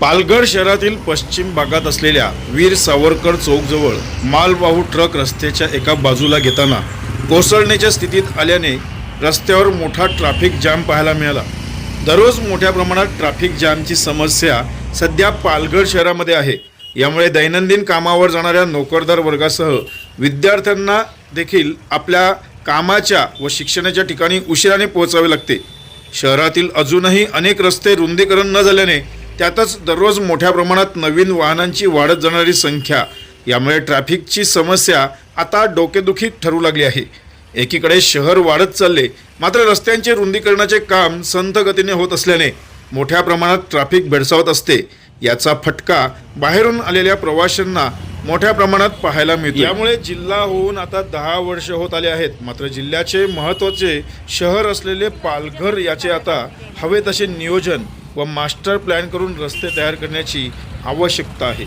पालघर शहरातील पश्चिम भागात असलेल्या वीर सावरकर चौकजवळ मालवाहू ट्रक रस्त्याच्या एका बाजूला घेताना कोसळण्याच्या स्थितीत आल्याने रस्त्यावर मोठा ट्रॅफिक जाम पाहायला मिळाला. दररोज मोठ्या प्रमाणात ट्रॅफिक जामची समस्या सध्या पालघर शहरामध्ये आहे. यामुळे दैनंदिन कामावर जाणाऱ्या नोकरदार वर्गासह विद्यार्थ्यांना देखील आपल्या कामाच्या व शिक्षणाच्या ठिकाणी उशिराने पोहोचावे लागते. शहरातील अजूनही अनेक रस्ते रुंदीकरण न झाल्याने त्यातच दररोज मोठ्या प्रमाणात नवीन वाहनांची वाढत जाणारी संख्या यामुळे ट्रॅफिकची समस्या आता डोकेदुखी ठरू लागली आहे. एकीकडे शहर वाढत चालले मात्र रस्त्यांचे रुंदीकरणाचे काम संथ गतीने होत असल्याने मोठ्या प्रमाणात ट्रॅफिक भेडसावत असते. याचा फटका बाहेरून आलेल्या प्रवाशांना मोठ्या प्रमाणात पाहायला मिळतो यामुळे जिल्हा होऊन आता दहा वर्ष होत आले आहेत. मात्र जिल्ह्याचे महत्त्वाचे शहर असलेले पालघर याचे आता हवे तसे नियोजन व मास्टर प्लॅन करून रस्ते तयार करण्याची आवश्यकता आहे.